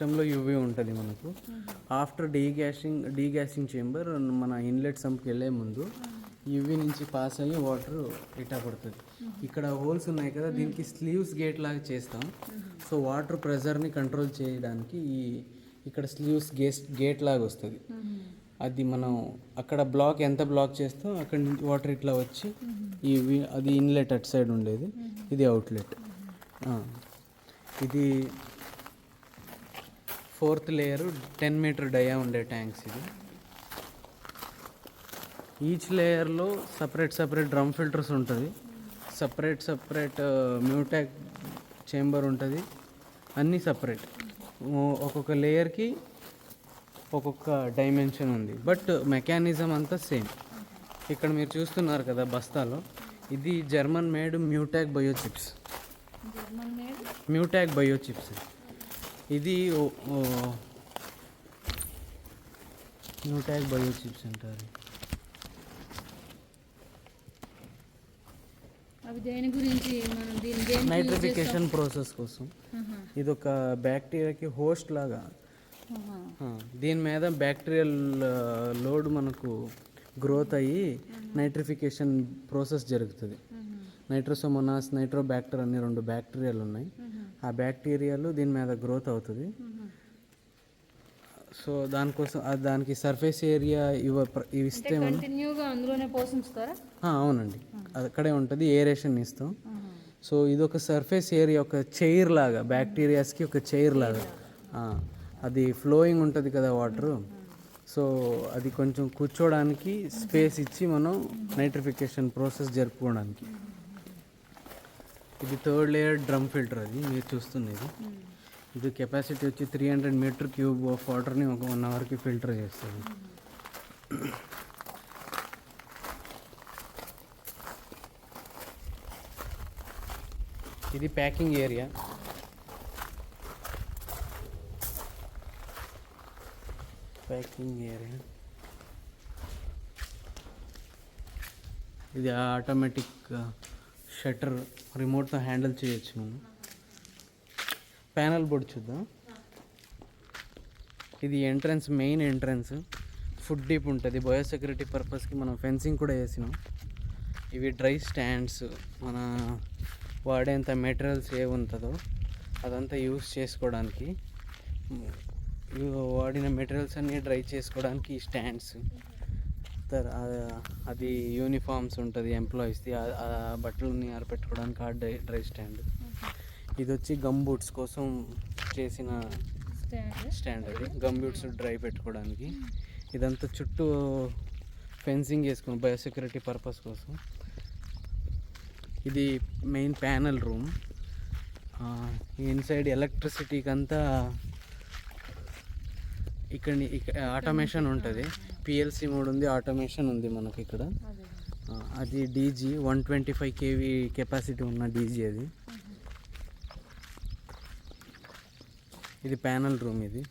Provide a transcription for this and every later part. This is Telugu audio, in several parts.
సిస్టంలో యూవీ ఉంటుంది మనకు. ఆఫ్టర్ డీగ్యాసింగ్ డీగ్యాసింగ్ చేంబర్ మన ఇన్లెట్ సంప్కి వెళ్ళే ముందు యూవీ నుంచి పాస్ అయ్యి వాటర్ ఇటా పడుతుంది. ఇక్కడ హోల్స్ ఉన్నాయి కదా దీనికి స్లీవ్స్ గేట్ లాగా చేస్తాం. సో వాటర్ ప్రెజర్ని కంట్రోల్ చేయడానికి ఈ ఇక్కడ స్లీవ్స్ గేస్ గేట్ లాగా వస్తుంది. అది మనం అక్కడ బ్లాక్ ఎంత బ్లాక్ చేస్తాం అక్కడ నుంచి వాటర్ ఇట్లా వచ్చి ఇవి అది ఇన్లెట్ అటు సైడ్ ఉండేది. ఇది అవుట్లెట్. ఇది fourth layer ten metre dia ఉండే ట్యాంక్స్ ఇది. ఈచ్ లేయర్లో సపరేట్ సపరేట్ డ్రమ్ ఫిల్టర్స్ ఉంటుంది. సపరేట్ సపరేట్ మ్యూటాక్ చేంబర్ ఉంటుంది. అన్నీ సపరేట్. ఒక్కొక్క లేయర్కి ఒక్కొక్క డైమెన్షన్ ఉంది. బట్ మెకానిజం అంతా సేమ్. ఇక్కడ మీరు చూస్తున్నారు కదా బస్తాలో. ఇది German made Mutag bio chips German made? Mutag bio chips ఇది ఓ- ఓ- మ్యూటాక్ బయో చిప్స్ అంటారు నైట్రిఫికేషన్ ప్రాసెస్ కోసం. ఇది ఒక బ్యాక్టీరియాకి హోస్ట్ లాగా. దీని మీద బ్యాక్టీరియల్ లోడ్ మనకు గ్రోత్ అయ్యి నైట్రిఫికేషన్ ప్రాసెస్ జరుగుతుంది. నైట్రోసోమోనాస్ నైట్రోబ్యాక్టర్ అనే రెండు బ్యాక్టీరియాలు ఉన్నాయి. ఆ బ్యాక్టీరియాలు దీని మీద గ్రోత్ అవుతుంది. సో దానికోసం దానికి సర్ఫేస్ ఏరియా ఇవ ఇవి ఇస్తే కంటిన్యూగా అందులోనే ఆ, అవునండి. అక్కడే ఉంటుంది ఏరేషన్ ఇస్తాం. సో ఇది ఒక సర్ఫేస్ ఏరియా ఒక చైర్ లాగా బ్యాక్టీరియాస్కి ఒక చైర్ లాగా. అది ఫ్లోయింగ్ ఉంటుంది కదా వాటర్. సో అది కొంచెం కూర్చోడానికి స్పేస్ ఇచ్చి మనం నైట్రిఫికేషన్ ప్రాసెస్ జరుపుకోవడానికి. ఇది థర్డ్ లేయర్ డ్రమ్ ఫిల్టర్ అది మీరు చూస్తున్నది. ఇది కెపాసిటీ వచ్చి three hundred meter cube of వాటర్ని ఒక వన్ అవర్కి ఫిల్టర్ చేస్తుంది. ఇది ప్యాకింగ్ ఏరియా ప్యాకింగ్ ఏరియా ఇది ఆటోమేటిక్ షట్టర్ రిమోట్తో హ్యాండిల్ చేయొచ్చు మనం ప్యానల్ బోర్డు చూద్దాం. ఇది entrance main entrance. Foot dip ఉంటుంది. బయో సెక్యూరిటీ పర్పస్కి మనం ఫెన్సింగ్ కూడా వేసినాం. ఇవి డ్రై స్టాండ్స్. మన వాడేంత మెటీరియల్స్ ఏ ఉంటుందో అదంతా యూస్ చేసుకోవడానికి. వాడిన మెటీరియల్స్ అన్నీ డ్రై చేసుకోవడానికి ఈ స్టాండ్స్. తర్- ఆ- అది యూనిఫామ్స్ ఉంటుంది ఎంప్లాయీస్ది ఆ బట్టలని ఆరపెట్టుకోవడానికి ఆ డ్రై డ్రై స్టాండ్. ఇది వచ్చి గమ్ బూట్స్ కోసం చేసిన స్టాండ్. అది. గమ్ బూట్స్ డ్రై పెట్టుకోవడానికి. ఇదంతా చుట్టూ ఫెన్సింగ్ వేసుకుని బయోసెక్యూరిటీ పర్పస్ కోసం. ఇది మెయిన్ ప్యానల్ రూమ్. ఇన్సైడ్ ఎలక్ట్రిసిటీకి అంతా ఇక్కడ ఇక్కడ ఆటోమేషన్ ఉంటుంది. పిఎల్సి మోడ్ ఉంది ఆటోమేషన్ ఉంది మనకి ఇక్కడ. అది DG one twenty five KV capacity ఉన్న డీజీ అది. ఇది ప్యానల్ రూమ్ ఇది.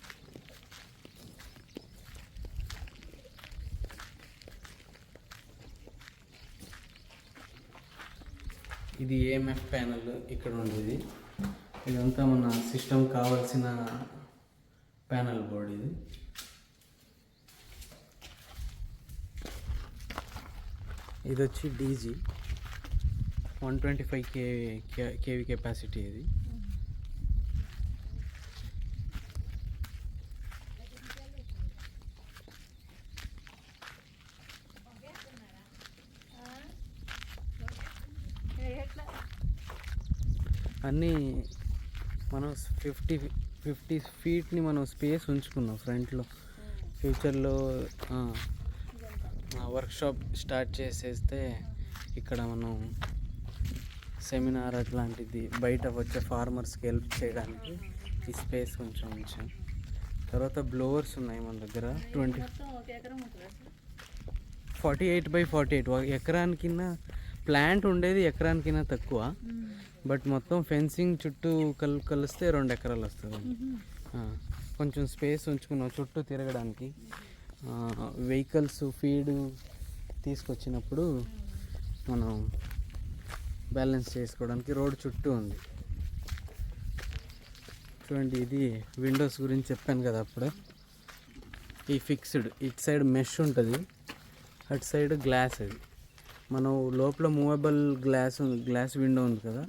ఇది ఏఎంఎఫ్ ప్యానల్ ఇక్కడ ఉండేది. ఇదంతా మన సిస్టమ్ కావాల్సిన ప్యానల్ బోర్డ్ ఇది. ఇది వచ్చి DG. One twenty five K KV capacity ఇది. అన్నీ మనం ఫిఫ్టీ ఫిఫ్టీ ఫీట్ని మనం స్పేస్ ఉంచుకున్నాం ఫ్రంట్లో. ఫ్యూచర్లో వర్క్షాప్ స్టార్ట్ చేసేస్తే ఇక్కడ మనం సెమినార్ అట్లాంటిది బయట వచ్చే ఫార్మర్స్కి హెల్ప్ చేయడానికి ఈ స్పేస్ కొంచెం ఉంచాం. తర్వాత బ్లోవర్స్ ఉన్నాయి మన దగ్గర twenty forty eight by forty eight. ఎకరానికిన్న plant ఉండేది ఎకరానికైనా తక్కువ. బట్ మొత్తం ఫెన్సింగ్ చుట్టూ కల్ కలిస్తే రెండు ఎకరాలు వస్తుంది. కొంచెం స్పేస్ ఉంచుకున్నాం చుట్టూ తిరగడానికి. వెహికల్స్ ఫీడ్ తీసుకొచ్చినప్పుడు మనం బ్యాలెన్స్ చేసుకోవడానికి రోడ్ చుట్టూ ఉంది. చూడండి ఇది విండోస్ గురించి చెప్పాను కదా అప్పుడే. ఈ ఫిక్స్డ్ ఇటు సైడ్ మెష్ ఉంటుంది అటు సైడ్ గ్లాస్ అది. మనం లోపల మూవబుల్ గ్లాస్ గ్లాస్ విండో ఉంది కదా?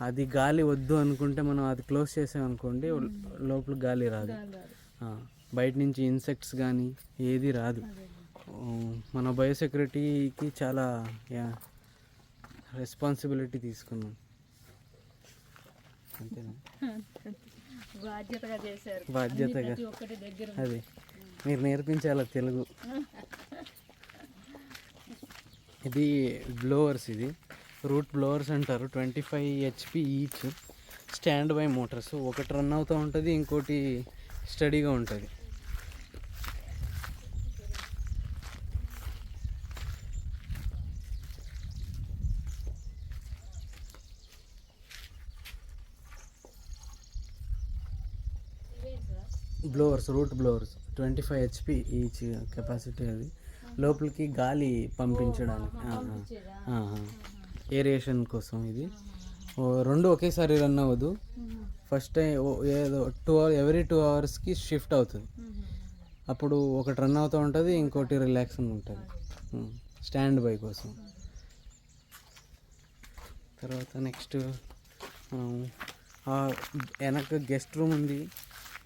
అది గాలి వద్దు అనుకుంటే మనం అది క్లోజ్ చేసామనుకోండి లోపల గాలి రాదు. బయట నుంచి ఇన్సెక్ట్స్ కానీ ఏది రాదు. మన బయోసెక్యూరిటీకి చాలా రెస్పాన్సిబిలిటీ తీసుకున్నాం. అంతేనా? బాధ్యతగా అది. మీరు నేర్పించాల తెలుగు? ఇది బ్లోవర్స్ ఇది. రూట్ బ్లోవర్స్ అంటారు. Twenty five HP each stand by motors ఒకటి రన్ అవుతూ ఉంటుంది ఇంకోటి స్టడీగా ఉంటుంది. Blowers root blowers twenty five HP each capacity అది. లోపలికి గాలి పంపించడానికి. ఏరియేషన్ కోసం ఇది. రెండు ఒకేసారి రన్ అవ్వదు. ఫస్ట్ టైం ఏదో టూ అవర్ ఎవ్రీ టూ అవర్స్కి షిఫ్ట్ అవుతుంది. అప్పుడు ఒకటి రన్ అవుతూ ఉంటుంది ఇంకోటి రిలాక్సింగ్ ఉంటుంది. స్టాండ్ బై కోసం. తర్వాత నెక్స్ట్ వెనక గెస్ట్ రూమ్ ఉంది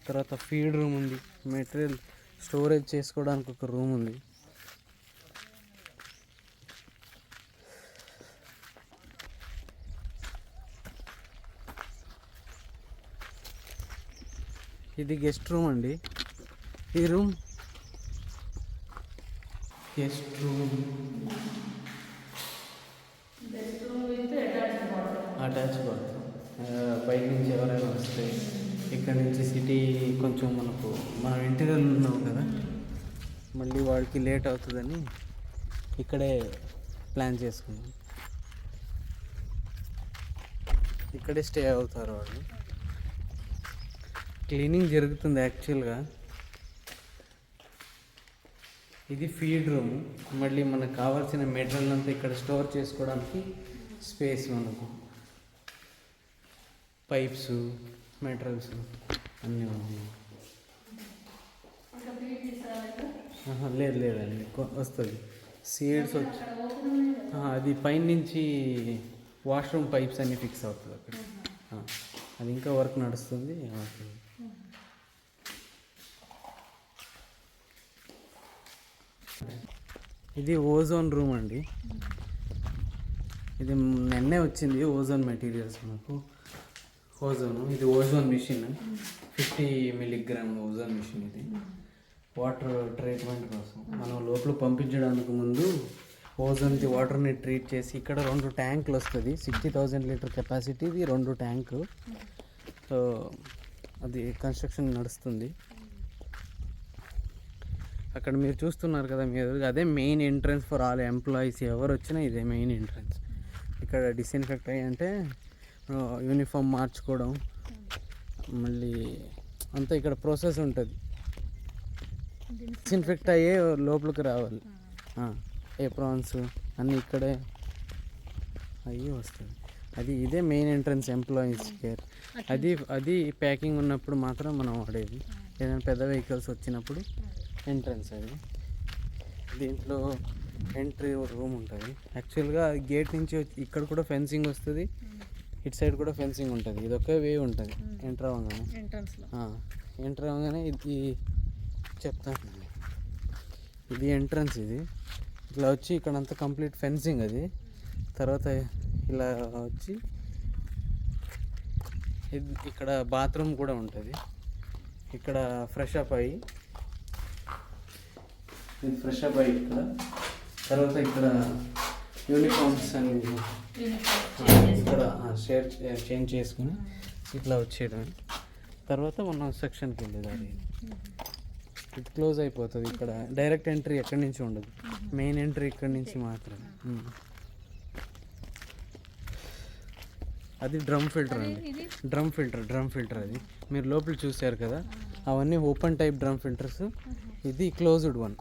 తర్వాత ఫీడ్ రూమ్ ఉంది మెటీరియల్ స్టోరేజ్ చేసుకోవడానికి ఒక రూమ్ ఉంది. ఇది గెస్ట్ రూమ్ అండి. ఈ రూమ్ గెస్ట్ రూమ్. అటాచ్ బయట నుంచి ఎవరైనా వస్తే ఇక్కడ నుంచి సిటీ కొంచెం మనకు మనం ఇంటీరియర్ ఉన్నాం కదా మళ్ళీ వాడికి లేట్ అవుతుందని ఇక్కడే ప్లాన్ చేసుకున్నాం. ఇక్కడే స్టే అవుతారు వాళ్ళు. క్లీనింగ్ జరుగుతుంది యాక్చువల్గా. ఇది ఫీడ్ రూమ్. మళ్ళీ మనకు కావాల్సిన మెటీరియల్ అంతా ఇక్కడ స్టోర్ చేసుకోవడానికి స్పేస్ మనకు. పైప్స్ మెటీరియల్స్ అన్నీ ఉన్నాయి. లేదు లేదండి. వస్తుంది. సీడ్స్ వచ్చి అది పైనుంచి వాష్రూమ్ పైప్స్ అన్నీ ఫిక్స్ అవుతుంది అక్కడ. అది ఇంకా వర్క్ నడుస్తుంది అవుతుంది. ఇది ఓజోన్ రూమ్ అండి. ఇది నిన్నే వచ్చింది ఓజోన్ మెటీరియల్స్ మనకు ఓజోన్ ఇది ozone machine. Fifty milligram ozone machine ఇది. వాటర్ ట్రీట్మెంట్ కోసం. మనం లోపల పంపించడానికి ముందు ఓజోన్కి వాటర్ని ట్రీట్ చేసి ఇక్కడ రెండు ట్యాంకులు వస్తుంది. సిక్స్టీ థౌజండ్ లీటర్ కెపాసిటీది రెండు ట్యాంకు. సో అది కన్స్ట్రక్షన్ నడుస్తుంది. అక్కడ మీరు చూస్తున్నారు కదా మీరు అదే main entrance for all employees ఎవరు వచ్చినా ఇదే మెయిన్ ఎంట్రన్స్ ఇక్కడ డిస్ఇన్ఫెక్ట్ అయ్యి అంటే యూనిఫామ్ మార్చుకోవడం మళ్ళీ అంతా ఇక్కడ ప్రాసెస్ ఉంటుంది. డిస్ఇన్ఫెక్ట్ అయ్యే లోపలికి రావాలి. ఏప్రాన్స్ అన్నీ ఇక్కడే అయ్యి వస్తుంది. అది ఇదే మెయిన్ ఎంట్రన్స్ ఎంప్లాయీస్ కేర్ అది అది ప్యాకింగ్ ఉన్నప్పుడు మాత్రం మనం వాడేది. ఏదైనా పెద్ద వెహికల్స్ వచ్చినప్పుడు ఎంట్రన్స్ అది. దీంట్లో ఎంట్రీ రూమ్ ఉంటుంది. యాక్చువల్గా గేట్ నుంచి ఇక్కడ కూడా ఫెన్సింగ్ వస్తుంది. ఇటు సైడ్ కూడా ఫెన్సింగ్ ఉంటుంది. ఇది ఒకే వే ఉంటుంది. ఎంటర్ అవ్వగానే. ఎంటర్ అవ్వగానే ఇది చెప్తాను ఇది ఎంట్రన్స్ ఇది. ఇట్లా వచ్చి ఇక్కడ అంతా కంప్లీట్ ఫెన్సింగ్ అది. తర్వాత ఇలా వచ్చి ఇక్కడ బాత్రూమ్ కూడా ఉంటుంది. ఇక్కడ ఫ్రెష్ అప్ అయ్యి ఇది ఫ్రెష్ అప్ అయ్యి ఇక్కడ. తర్వాత ఇక్కడ యూనిఫామ్స్ అని ఇక్కడ షేర్ చేంజ్ చేసుకుని ఇట్లా వచ్చేయడం తర్వాత మనం సెక్షన్కి వెళ్ళేదాన్ని. ఇది క్లోజ్ అయిపోతుంది ఇక్కడ. డైరెక్ట్ ఎంట్రీ ఎక్కడి నుంచి ఉండదు. మెయిన్ ఎంట్రీ ఇక్కడి నుంచి మాత్రమే. ఉమ్. అది డ్రమ్ ఫిల్టర్ అండి. డ్రమ్ ఫిల్టర్ డ్రమ్ ఫిల్టర్ అది. మీరు లోపల చూశారు కదా? అవన్నీ ఓపెన్ టైప్ డ్రమ్ ఫిల్టర్స్. ఇది క్లోజ్డ్ వన్.